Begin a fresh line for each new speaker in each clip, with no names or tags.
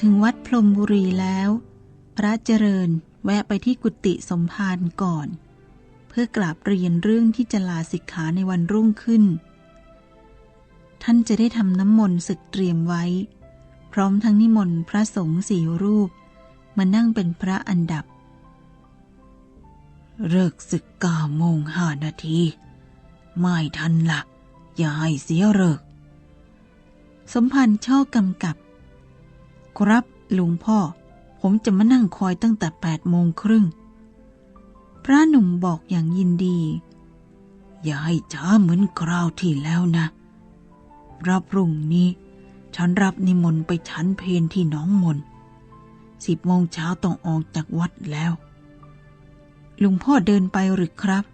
ถึงวัดพรมบุรีแล้ว พระเจริญแวะไปที่กุฏิสมภารก่อน เพื่อกราบเรียนเรื่องที่จะลาสิกขาในวันรุ่งขึ้น ท่านจะได้ทำน้ำมนต์ศึกเตรียมไว้ พร้อมทั้งนิมนต์พระสงฆ์สี่รูป มานั่งเป็นพระอันดับ
เลิกศึกเก้าโมงห้านาที ไม่ทันละอย่าให้เสียเลิก
สมพันธ์ช่อกำกับ ครับลุงพ่อ ผมจะมานั่งคอยตั้งแต่แปดโมงครึ่ง พระหนุ่มบอกอย่างยินดี
อย่าให้ช้าเหมือนคราวที่แล้วนะรับพรุ่งนี้ ฉันรับนิมนต์ไปฉันเพนที่น้องมนสิบโมงเช้าต้องออกจากวัดแล้ว
ลุงพ่อเดินไปหรือครับ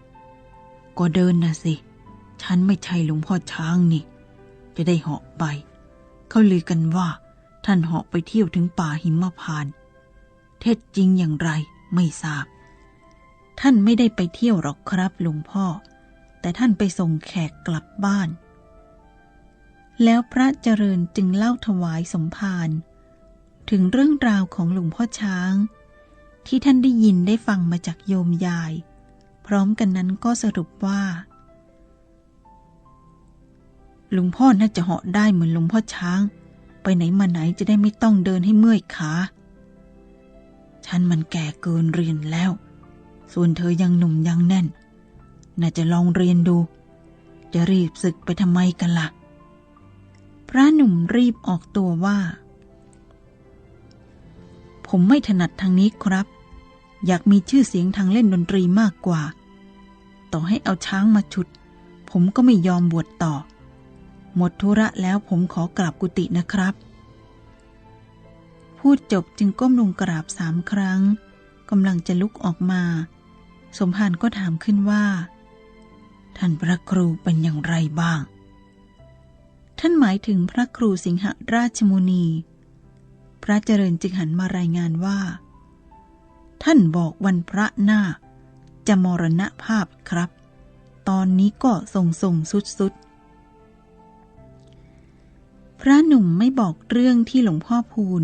ก็เดินนะสิ ฉันไม่ใช่ลวงพ่อช้างนี่ จะได้เหาะไป เขาลือกันว่า ท่านเหาะไปเที่ยวถึงป่าหิมพานต์เท็จจริงอย่างไรไม่ทราบ
ท่านไม่ได้ไปเที่ยวหรอกครับลุงพ่อ แต่ท่านไปส่งแขกกลับบ้าน แล้วพระเจริญจึงเล่าถวายสมภารถึงเรื่องราวของหลวงพ่อช้าง ที่ท่านได้ยินได้ฟังมาจากโยมยาย พร้อมกันนั้นก็สรุปว่า
หลวงพ่อน่าจะเหาะได้เหมือนหลวงพ่อช้าง ไปไหนมาไหนจะได้ไม่ต้องเดินให้เมื่อยขา ฉันมันแก่เกินเรียนแล้ว ส่วนเธอยังหนุ่มยังแน่น น่าจะลองเรียนดู จะรีบศึกไปทำไมกันละ่ะ
พระหนุ่มรีบออกตัวว่า
ผมไม่ถนัดทางนี้ครับ อยากมีชื่อเสียงทางเล่นดนตรีมากกว่า ต่อให้เอาช้างมาฉุด ผมก็ไม่ยอมบวชต่อ หมดธุระแล้วผมขอกราบกุฏินะครับ
พูดจบจึงก้มลงกราบสามครั้งกำลังจะลุกออกมา สมภารก็ถามขึ้นว่า
ท่านพระครูเป็นอย่างไรบ้าง
ท่านหมายถึงพระครูสิงหราชมุนี พระเจริญจึงหันมารายงานว่า
ท่านบอกวันพระหน้า จะมรณภาพครับ ตอนนี้ก็ทรงทรงสุดสุด
พระหนุ่มไม่บอกเรื่องที่หลวงพ่อพูน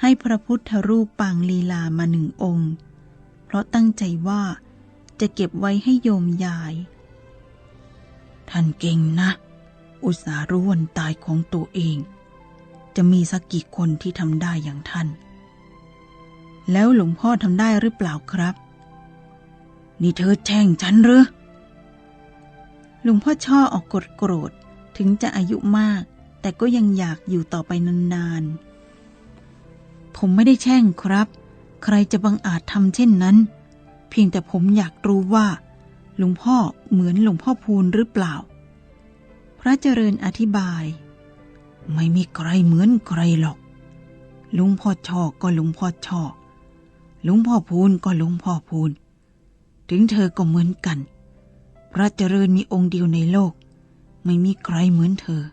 ให้พระพุทธรูปปางลีลามาหนึ่งองค์ เพราะตั้งใจว่าจะเก็บไว้ให้โยมยาย
ท่านเก่งนะ อุตสารู้วันตายของตัวเอง จะมีสักกี่คนที่ทำได้อย่างท่าน
แล้วหลวงพ่อทำได้หรือเปล่าครับ
นี่เธอแช่งฉันหรือ
หลวงพ่อช่อออกกดโกรธถึงจะอายุมาก แต่ก็ยังอยากอยู่ต่อไปนานๆ
ผมไม่ได้แช่งครับ ใครจะบังอาจทำเช่นนั้น เพียงแต่ผมอยากรู้ว่า หลวงพ่อเหมือนหลวงพ่อพูนหรือเปล่า
พระเจริญอธิบาย
ไม่มีใครเหมือนใครหรอก หลวงพ่อชอก็หลวงพ่อชอหลวงพ่อพูนก็หลวงพ่อพูน ถึงเธอก็เหมือนกัน พระเจริญมีองค์เดียวในโลก ไม่มีใครเหมือนเธอ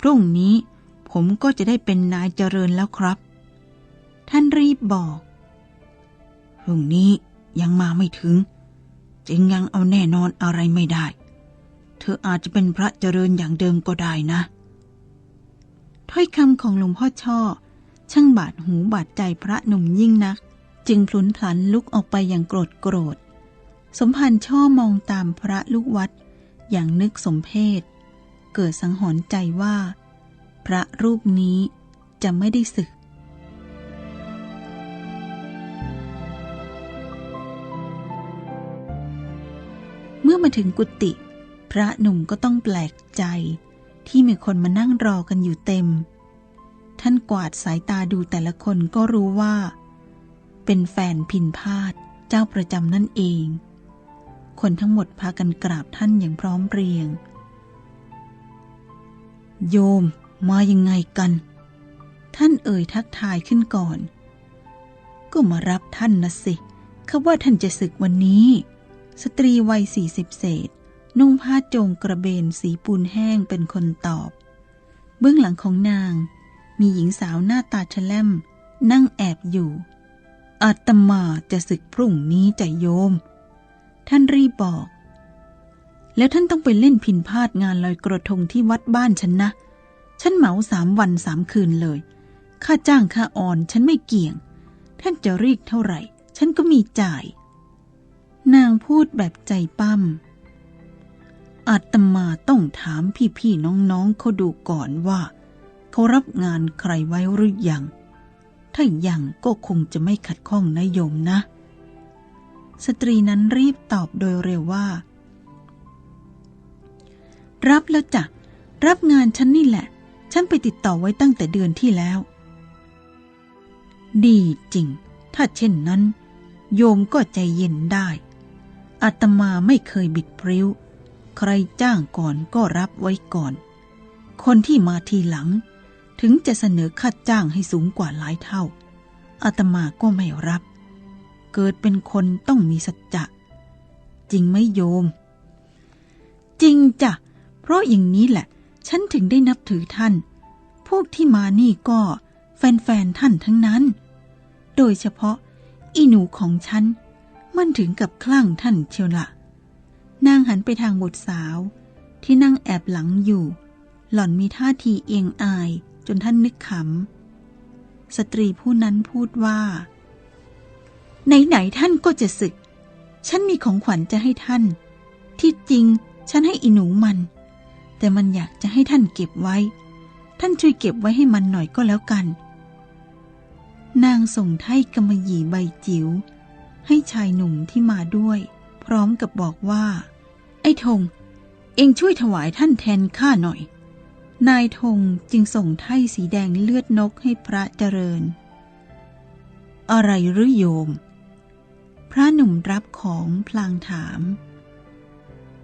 พรุ่งนี้ผมก็จะได้เป็นนายเจริญแล้วครับ ท่านรีบบอก
พรุ่งนี้ยังมาไม่ถึง จึงยังเอาแน่นอนอะไรไม่ได้ เธออาจจะเป็นพระเจริญอย่างเดิมก็ได้นะ
ถ้อยคำของหลวงพ่อช่อ ช่างบาดหูบาดใจพระหนุ่มยิ่งนัก จึงพลุนพลันลุกออกไปอย่างโกรธโกรธ สมพันธ์ช่อมองตามพระลูกวัดอย่างนึกสมเพศ เกิดสังหรณ์ใจว่า พระรูปนี้จะไม่ได้ศึก เมื่อมาถึงกุฏิพระหนุ่มก็ต้องแปลกใจที่มีคนมานั่งรอกันอยู่เต็ม ท่านกวาดสายตาดูแต่ละคนก็รู้ว่า เป็นแฟนพินพาดเจ้าประจำนั่นเอง คนทั้งหมดพากันกราบท่านอย่างพร้อมเพรียง
โยมมายังไงกัน
ท่านเอ่ยทักทายขึ้นก่อน ก็มารับท่านนะสิเขาว่าท่านจะศึกวันนี้ สตรีวัยสี่สิบเศษ นุ่งผ้าโจงกระเบนสีปูนแห้งเป็นคนตอบ เบื้องหลังของนาง มีหญิงสาวหน้าตาแฉลมนั่งแอบอยู่
อาตมาจะศึกพรุ่งนี้จะโยม
ท่านรีบบอก แล้วท่านต้องไปเล่นพินพาดงานลอยกระทงที่วัดบ้านฉันนะ ฉันเหมาสามวันสามคืนเลย ค่าจ้างค่าอ่อนฉันไม่เกี่ยง ท่านจะเรียกเท่าไหร่ ฉันก็มีจ่าย นางพูดแบบใจปั้มอาตมาต้องถามพี่ๆน้องๆเขาดูก่อนว่า เขารับงานใครไว้หรือยัง ถ้ายังก็คงจะไม่ขัดข้องนโยมนะ สตรีนั้นรีบตอบโดยเร็วว่า รับแล้วจ้ะ รับงานฉันนี่แหละ ฉันไปติดต่อไว้ตั้งแต่เดือนที่แล้ว ดีจริง ถ้าเช่นนั้น โยมก็ใจเย็นได้ อาตมาไม่เคยบิดพริ้ว ใครจ้างก่อนก็รับไว้ก่อน คนที่มาทีหลัง ถึงจะเสนอค่าจ้างให้สูงกว่าหลายเท่า อาตมาก็ไม่รับ เกิดเป็นคนต้องมีสัจจะ จริงไหมโยมจริงจ้ะ เพราะอย่างนี้แหละ ฉันถึงได้นับถือท่าน พวกที่มานี่ก็แฟนๆท่านทั้งนั้น โดยเฉพาะ อีหนูของฉัน มันถึงกับคลั่งท่านเชียวละนางหันไปทางบุตรสาว ที่นั่งแอบหลังอยู่ หล่อนมีท่าทีเอียงอายจนท่านนึกขำ สตรีผู้นั้นพูดว่า ไหนๆท่านก็จะศึก ฉันมีของขวัญจะให้ท่าน ที่จริงฉันให้อีหนูมัน แต่มันอยากจะให้ท่านเก็บไว้ ท่านช่วยเก็บไว้ให้มันหน่อยก็แล้วกัน นางส่งไถ่กำมะหยี่ใบจิ๋วให้ชายหนุ่มที่มาด้วย พร้อมกับบอกว่า ไอ้ธงเองช่วยถวายท่านแทนข้าหน่อย นายธงจึงส่งไถ่สีแดงเลือดนกให้พระเจริญ อะไรหรือโยม พระหนุ่มรับของพลางถาม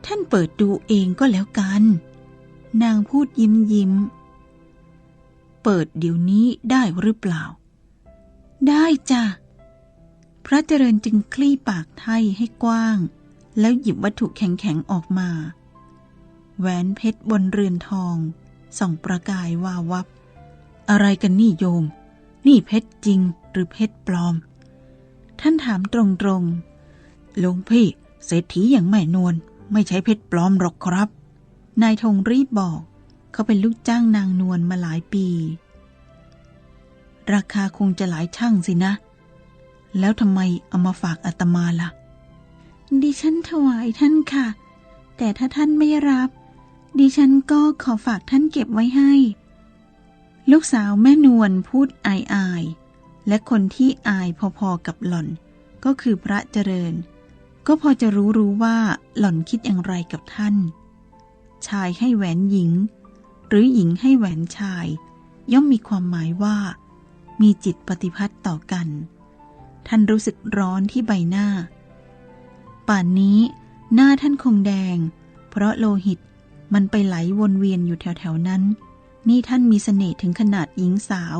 ท่านเปิดดูเองก็แล้วกัน นางพูดยิ้มยิ้ม เปิดเดี๋ยวนี้ได้หรือเปล่า ได้จ้ะ พระเจริญจึงคลี่ปากไทยให้กว้าง แล้วหยิบวัตถุแข็งๆออกมา แหวนเพชรบนเรือนทอง ส่องประกายวาววับ อะไรกันนี่โยม นี่เพชรจริงหรือเพชรปลอม ท่านถามตรงๆหลวงพี่เศรษฐีอย่างแม่นวลไม่ใช้เพชรปลอมหรอกครับ นายธงรีบบอก เขาเป็นลูกจ้างนางนวลมาหลายปี ราคาคงจะหลายช่างสินะ แล้วทำไมเอามาฝากอาตมาล่ะ ดิฉันถวายท่านค่ะ แต่ถ้าท่านไม่รับ ดิฉันก็ขอฝากท่านเก็บไว้ให้ ลูกสาวแม่นวลพูดอายอายและคนที่อายพอๆกับหล่อน ก็คือพระเจริญ ก็พอจะรู้รู้ว่าหล่อนคิดอย่างไรกับท่าน ชายให้แหวนหญิง หรือหญิงให้แหวนชาย ย่อมมีความหมายว่า มีจิตปฏิพัติต่อกัน ท่านรู้สึกร้อนที่ใบหน้า ป่านนี้หน้าท่านคงแดง เพราะโลหิตมันไปไหลวนเวียนอยู่แถวๆนั้น นี่ท่านมีเสน่ห์ถึงขนาดหญิงสาว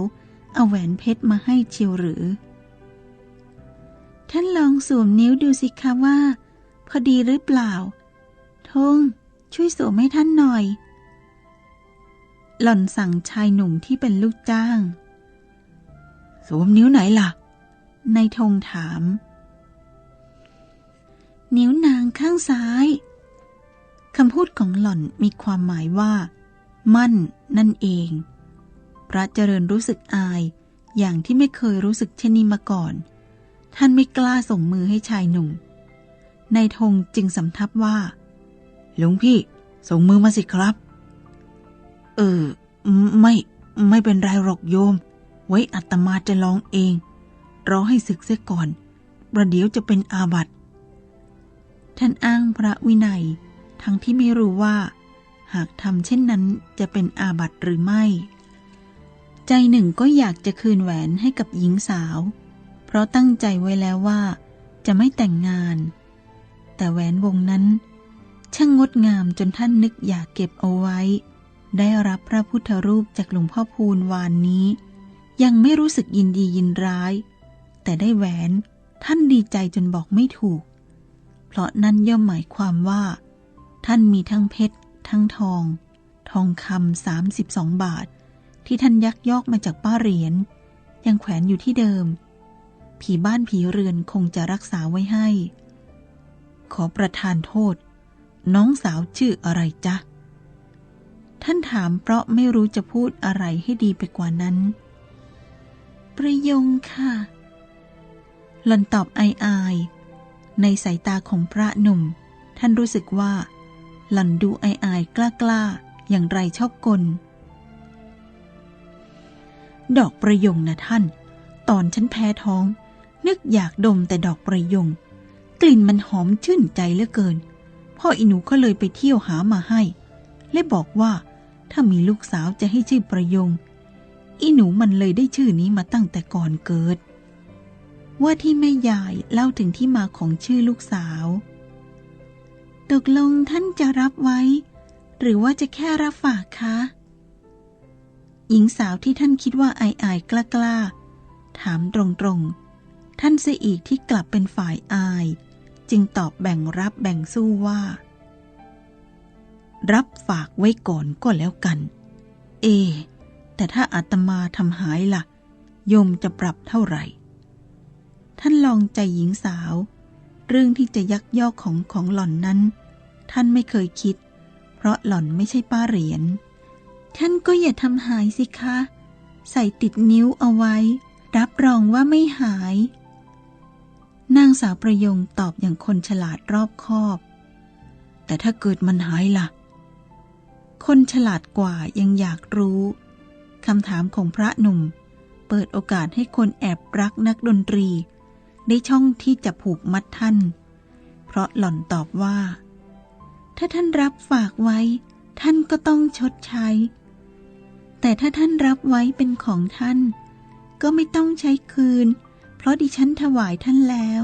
เอาแหวนเพชรมาให้เชียวหรือ ท่านลองสวมนิ้วดูสิคะว่า พอดีหรือเปล่าทง ช่วยสวมให้ท่านหน่อย หล่อนสั่งชายหนุ่มที่เป็นลูกจ้าง สวมนิ้วไหนล่ะ นายธงถาม นิ้วนางข้างซ้ายคำพูดของหล่อนมีความหมายว่า มั่นนั่นเอง พระเจริญรู้สึกอายอย่างที่ไม่เคยรู้สึกเช่นนี้มาก่อน ท่านไม่กล้าส่งมือให้ชายหนุ่มนายธงจึงสำทับว่า หลวงพี่ ส่งมือมาสิครับ เออ ไม่ ไม่เป็นไรหรอกโยม ไว้อัตมาจะลองเอง รอให้ศึกเสียก่อน ประเดี๋ยวจะเป็นอาบัติ ท่านอ้างพระวินัย ทั้งที่ไม่รู้ว่า หากทำเช่นนั้นจะเป็นอาบัติหรือไม่ ใจหนึ่งก็อยากจะคืนแหวนให้กับหญิงสาว เพราะตั้งใจไว้แล้วว่า จะไม่แต่งงาน แต่แหวนวงนั้น ช่างงดงามจนท่านนึกอยากเก็บเอาไว้ ได้รับพระพุทธรูปจากหลวงพ่อพูนวานนี้ ยังไม่รู้สึกยินดียินร้าย แต่ได้แหวนท่านดีใจจนบอกไม่ถูก เพราะนั่นย่อมหมายความว่า ท่านมีทั้งเพชร ทั้งทอง ทองคำสามสิบสองบาท ที่ท่านยักยอกมาจากป้าเหรียญยังแขวนอยู่ที่เดิม ผีบ้านผีเรือนคงจะรักษาไว้ให้ ขอประทานโทษ น้องสาวชื่ออะไรจ๊ะ ท่านถามเพราะไม่รู้จะพูดอะไรให้ดีไปกว่านั้น ประยงค่ะ หล่อนตอบอายอายในสายตาของพระหนุ่ม ท่านรู้สึกว่า หล่อนดูอายอายกล้ากล้าอย่างไรชอบกล ดอกประยงนะท่าน ตอนฉันแพ้ท้อง นึกอยากดมแต่ดอกประยง กลิ่นมันหอมชื่นใจเหลือเกิน พ่ออีหนูก็เลยไปเที่ยวหามาให้ และบอกว่า ถ้ามีลูกสาวจะให้ชื่อประยง อีหนูมันเลยได้ชื่อนี้มาตั้งแต่ก่อนเกิด ว่าที่แม่ยายเล่าถึงที่มาของชื่อลูกสาว ตกลงท่านจะรับไว้ หรือว่าจะแค่รับฝากคะหญิงสาวที่ท่านคิดว่าอายอายๆกล้ากล้าๆถามตรงๆ ท่านเสียอีกที่กลับเป็นฝ่ายอาย จึงตอบแบ่งรับแบ่งสู้ว่า รับฝากไว้ก่อนก็แล้วกัน เอ แต่ถ้าอาตมาทำหายละ่ะ โยมจะปรับเท่าไหร่ ท่านลองใจหญิงสาว เรื่องที่จะยักยอกของของหล่อนนั้น ท่านไม่เคยคิด เพราะหล่อนไม่ใช่ป้าเหรียญท่านก็อย่าทำหายสิคะ ใส่ติดนิ้วเอาไว้ รับรองว่าไม่หาย นางสาวประยงตอบอย่างคนฉลาดรอบคอบ แต่ถ้าเกิดมันหายล่ะ คนฉลาดกว่ายังอยากรู้คำถามของพระหนุ่ม เปิดโอกาสให้คนแอบรักนักดนตรี ได้ช่องที่จะผูกมัดท่าน เพราะหล่อนตอบว่า ถ้าท่านรับฝากไว้ ท่านก็ต้องชดใช้ แต่ถ้าท่านรับไว้เป็นของท่าน ก็ไม่ต้องใช้คืน ราะดิฉันถวายท่านแล้ว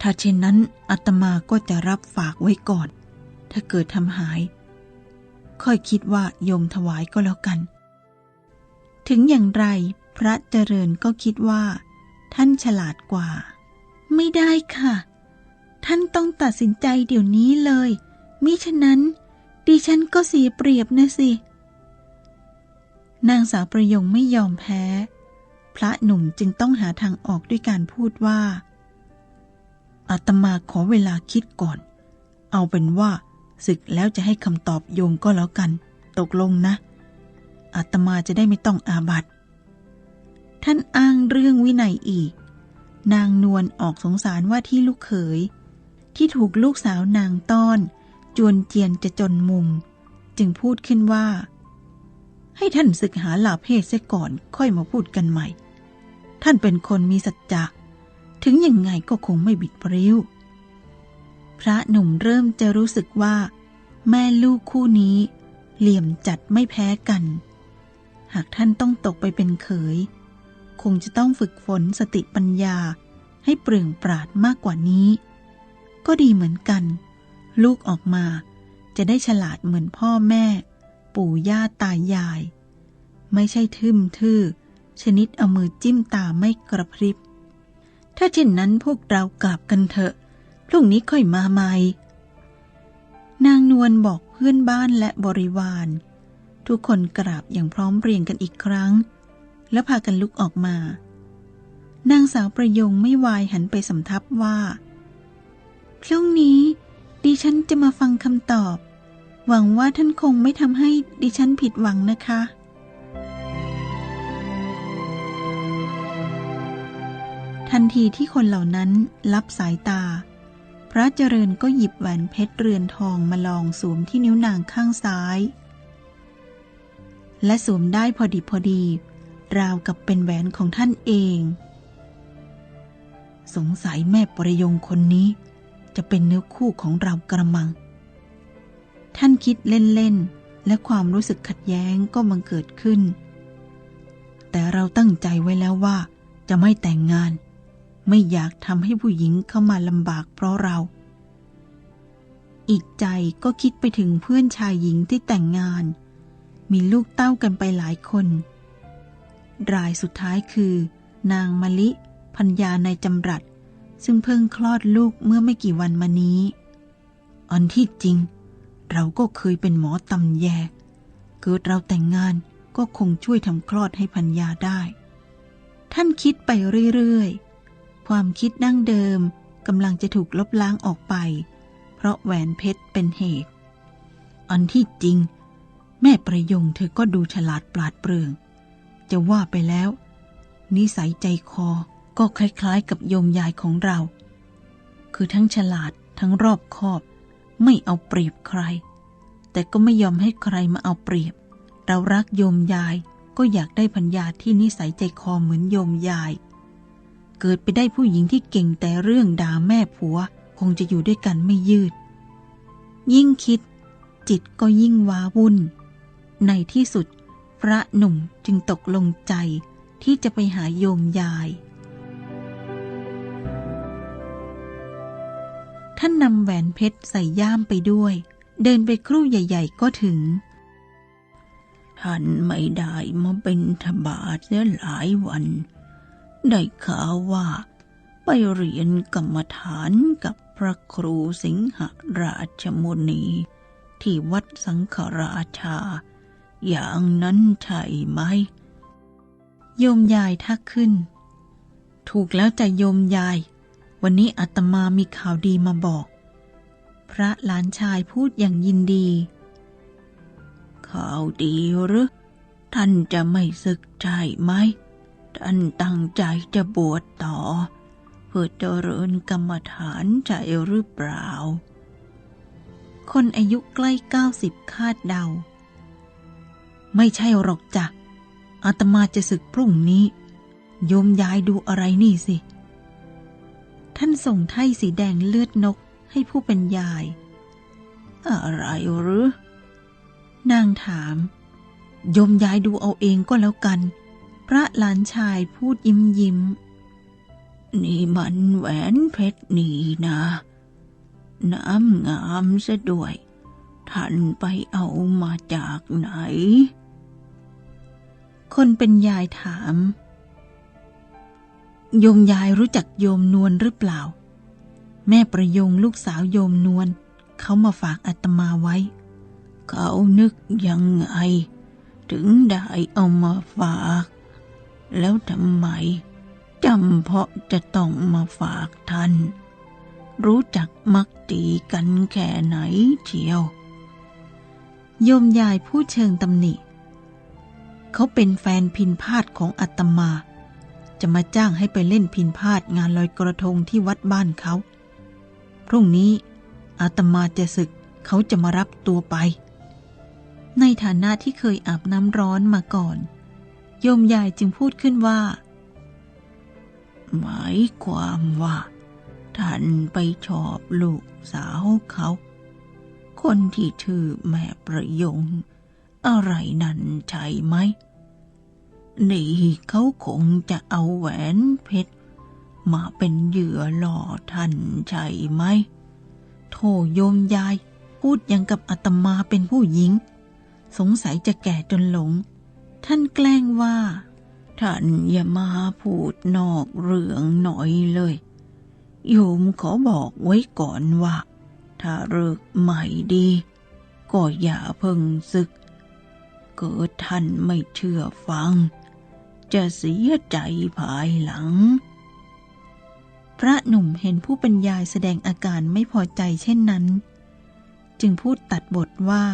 ถ้าเช่นนั้นอาตมาก็จะรับฝากไว้ก่อน ถ้าเกิดทำหาย ค่อยคิดว่าโยมถวายก็แล้วกัน ถึงอย่างไรพระเจริญก็คิดว่า ท่านฉลาดกว่า ไม่ได้ค่ะ ท่านต้องตัดสินใจเดี๋ยวนี้เลย มิฉะนั้น ดิฉันก็เสียเปรียบนะสิ นางสาวประยงไม่ยอมแพ้ ระหนุ่มจึงต้องหาทางออกด้วยการพูดว่า อาตมาขอเวลาคิดก่อน เอาเป็นว่าศึกแล้วจะให้คำตอบโยมก็แล้วกัน ตกลงนะ อาตมาจะได้ไม่ต้องอาบัติ ท่านอ้างเรื่องวินัยอีก นางนวลออกสงสารว่าที่ลูกเขย ที่ถูกลูกสาวนางต้อน จวนเจียนจะจนมุม จึงพูดขึ้นว่าให้ท่านศึกหาลาเพศเสียก่อนค่อยมาพูดกันใหม่ ท่านเป็นคนมีสัจจะ ถึงยังไงก็คงไม่บิดพริ้วพระหนุ่มเริ่มจะรู้สึกว่า แม่ลูกคู่นี้ เหลี่ยมจัดไม่แพ้กัน หากท่านต้องตกไปเป็นเขย คงจะต้องฝึกฝนสติปัญญาให้เปลื่องปราดมากกว่านี้ ก็ดีเหมือนกัน ลูกออกมาจะได้ฉลาดเหมือนพ่อแม่ ปู่ย่าตายาย ไม่ใช่ทึมทื่อ ชนิดเอามือจิ้มตาไม่กระพริบ ถ้าเช่นนั้นพวกเรากลับกันเถอะ พรุ่งนี้ค่อยมาใหม่ นางนวลบอกเพื่อนบ้านและบริวาร ทุกคนกราบอย่างพร้อมเพรียงกันอีกครั้ง แล้วพากันลุกออกมา นางสาวประยงไม่วายหันไปสำทับว่า พรุ่งนี้ดิฉันจะมาฟังคำตอบ หวังว่าท่านคงไม่ทำให้ดิฉันผิดหวังนะคะ ทันทีที่คนเหล่านั้นรับสายตา พระเจริญก็หยิบแหวนเพชรเรือนทองมาลองสวมที่นิ้วนางข้างซ้าย และสวมได้พอดีพอดี ราวกับเป็นแหวนของท่านเอง สงสัยแม่ประยงคนนี้ จะเป็นเนื้อคู่ของเรากระมัง ท่านคิดเล่นๆ และความรู้สึกขัดแย้งก็บังเกิดขึ้น แต่เราตั้งใจไว้แล้วว่าจะไม่แต่งงาน ไม่อยากทำให้ผู้หญิงเข้ามาลำบากเพราะเรา อีกใจก็คิดไปถึงเพื่อนชายหญิงที่แต่งงาน มีลูกเต้ากันไปหลายคน รายสุดท้ายคือ นางมะลิพัญญาในจำรัด ซึ่งเพิ่งคลอดลูกเมื่อไม่กี่วันมานี้ อันที่จริง เราก็เคยเป็นหมอตำแย เกิดเราแต่งงานก็คงช่วยทำคลอดให้พัญญาได้ ท่านคิดไปเรื่อยๆ ความคิดดั้งเดิมกำลังจะถูกลบล้างออกไป เพราะแหวนเพชรเป็นเหตุ อันที่จริง แม่ประยงเธอก็ดูฉลาดปราดเปรื่อง จะว่าไปแล้ว นิสัยใจคอก็คล้ายๆ กับโยมยายของเรา คือทั้งฉลาดทั้งรอบคอบ ไม่เอาเปรียบใคร แต่ก็ไม่ยอมให้ใครมาเอาเปรียบ เรารักโยมยายก็อยากได้พัญญาที่นิสัยใจคอเหมือนโยมยาย เกิดไปได้ผู้หญิงที่เก่งแต่เรื่องด่าแม่ผัว คงจะอยู่ด้วยกันไม่ยืด ยิ่งคิด จิตก็ยิ่งว้าวุ่น ในที่สุด พระหนุ่มจึงตกลงใจที่จะไปหาโยมยาย ท่านนำแหวนเพชรใส่ย่ามไปด้วย เดินไปครู่ใหญ่ ๆ ก็ถึง ท่านไม่ได้มาเป็นทบาทเสียหลายวัน ได้ข่าวว่า ไปเรียนกรรมฐานกับพระครูสิงหราชมุนี ที่วัดสังฆราชา อย่างนั้นใช่ไหม โยมยายทักขึ้น ถูกแล้วจะโยมยาย วันนี้อาตมามีข่าวดีมาบอก พระหลานชายพูดอย่างยินดี ข่าวดีหรือท่านจะไม่ศึกใช่ไหม ท่านตั้งใจจะบวชต่อ เพื่อเจริญกรรมฐานใจหรือเปล่า คนอายุใกล้เก้าสิบคาดเดา ไม่ใช่หรอกจ้ะอาตมาจะศึกพรุ่งนี้ โยมยายดูอะไรนี่สิ ท่านส่งไถ่สีแดงเลือดนกให้ผู้เป็นยาย อะไรหรือ นางถาม โยมยายดูเอาเองก็แล้วกัน ระหลานชายพูดยิ้มยิ้ม นี่มันแหวนเพชรนี่นะ น้ำงามซะด้วย ท่านไปเอามาจากไหน คนเป็นยายถาม โยมยายรู้จักโยมนวลหรือเปล่า แม่ประยงลูกสาวโยมนวลเขามาฝากอาตมาไว้ เขานึกยังไง ถึงได้เอามาฝาก แล้วทำไมจำเพาะจะต้องมาฝากท่าน รู้จักมักตีกันแค่ไหนเชียว โยมยายพูดเชิงตำหนิ เขาเป็นแฟนพินพาดของอาตมา จะมาจ้างให้ไปเล่นพินพาดงานลอยกระทงที่วัดบ้านเขา พรุ่งนี้อาตมาจะศึกเขาจะมารับตัวไป ในฐานะที่เคยอาบน้ำร้อนมาก่อน ยมยายจึงพูดขึ้นว่า หมายความว่า ท่านไปชอบลูกสาวเขา คนที่ชื่อแม่ประยง อะไรนั่นใช่ไหม นี่เขาคงจะเอาแหวนเพชร มาเป็นเหยื่อหล่อท่านใช่ไหม โทโยมยาย พูดยังกับอาตมาเป็นผู้หญิง สงสัยจะแก่จนหลง ท่านแกล้งว่า ท่านอย่ามาพูดนอกเรื่องหน่อยเลย โยมขอบอกไว้ก่อนว่า ถ้าเลิกใหม่ดี ก็อย่าเพิ่งศึก เกิดท่านไม่เชื่อฟัง จะเสียใจภายหลัง พระหนุ่มเห็นผู้บรรยายแสดงอาการไม่พอใจเช่นนั้น จึงพูดตัดบทว่า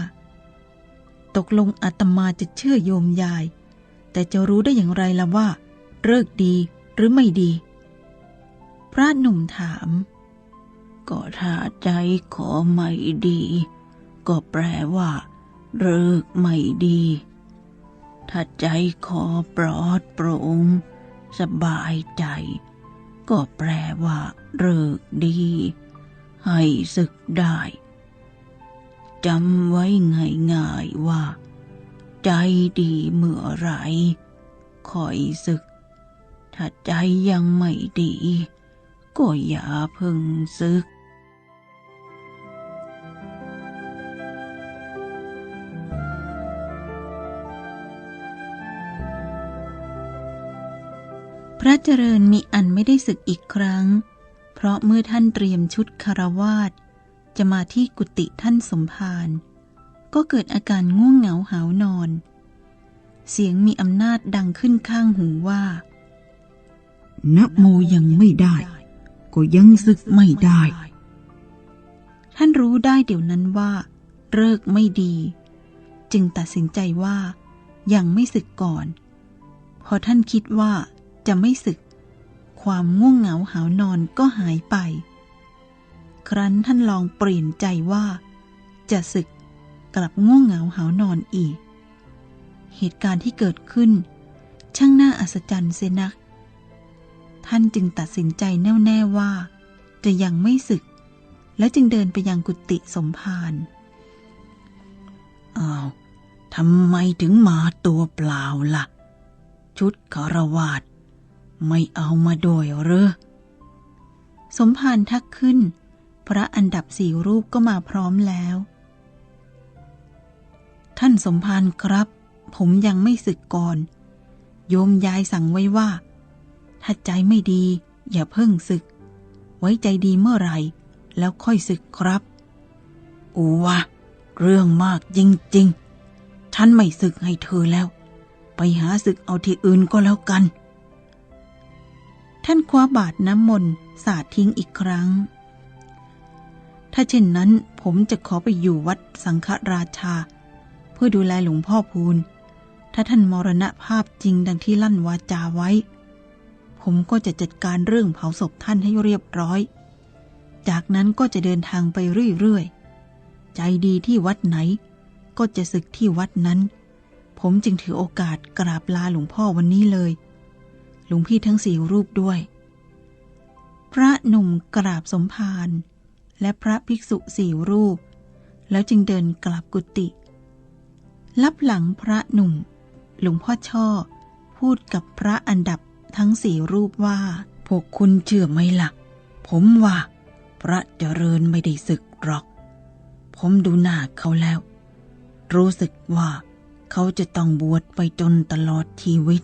ตกลงอาตมาจะเชื่อโยมยาย แต่จะรู้ได้อย่างไรล่ะว่า เลิกดีหรือไม่ดี พระหนุ่มถาม ก็ถ้าใจขอไม่ดี ก็แปลว่าเลิกไม่ดี ถ้าใจขอปลอดโปร่งสบายใจ ก็แปลว่าเลิกดี ให้ศึกได้ จำไว้ง่ายๆว่า ใจดีเมื่อไรคอยศึก ถ้าใจยังไม่ดี ก็อย่าพิ่งศึกพระเจริญมีอันไม่ได้ศึกอีกครั้ง เพราะเมื่อท่านเตรียมชุดคารวาส จะมาที่กุฏิท่านสมภารก็เกิดอาการง่วงเหงาหาวนอน เสียงมีอำนาจดังขึ้นข้างหูว่า
นะโมยังไม่ได้ ก็ยังศึกไม่ได้
ท่านรู้ได้เดี๋ยวนั้นว่าเลิกไม่ดี จึงตัดสินใจว่ายังไม่ศึกก่อน พอท่านคิดว่าจะไม่ศึก ความง่วงเหงาหาวนอนก็หายไป ครั้นท่านลองเปลี่ยนใจว่า จะศึกกลับง่วงเหงาหานอนอีก เหตุการณ์ที่เกิดขึ้น ช่างน่าอัศจรรย์เสียนัก ท่านจึงตัดสินใจแน่วแน่ว่า จะยังไม่ศึก และจึงเดินไปยังกุฏิสมภาร
อ้าวทำไมถึงมาตัวเปล่าล่ะ ชุดคารวาสไม่เอามาด้วยหรือ
สมภารทักขึ้น พระอันดับสี่รูปก็มาพร้อมแล้ว ท่านสมภารครับ ผมยังไม่ศึกก่อน โยมยายสั่งไว้ว่า ถ้าใจไม่ดี อย่าเพิ่งศึก ไว้ใจดีเมื่อไหร่ แล้วค่อยศึกครับ
อูวะเรื่องมากจริงๆฉันไม่ศึกให้เธอแล้ว ไปหาศึกเอาที่อื่นก็แล้วกัน
ท่านคว้าบาทน้ำมนต์สาดทิ้งอีกครั้ง ถ้าเช่นนั้นผมจะขอไปอยู่วัดสังฆราชา เพื่อดูแลหลวงพ่อพูน ถ้าท่านมรณภาพจริงดังที่ลั่นวาจาไว้ ผมก็จะจัดการเรื่องเผาศพท่านให้เรียบร้อย จากนั้นก็จะเดินทางไปเรื่อยๆ ใจดีที่วัดไหน ก็จะศึกที่วัดนั้น ผมจึงถือโอกาสกราบลาหลวงพ่อวันนี้เลย หลวงพี่ทั้งสี่รูปด้วย พระหนุ่มกราบสมภาร และพระภิกษุสี่รูป แล้วจึงเดินกลับกุฏิลับหลังพระหนุ่ม หลวงพ่อช่อ พูดกับพระอันดับทั้งสี่รูปว่า
พวกคุณเชื่อไหมล่ะ ผมว่า พระเจริญไม่ได้ศึกหรอก ผมดูหน้าเขาแล้ว รู้สึกว่าเขาจะต้องบวชไปจนตลอดชีวิต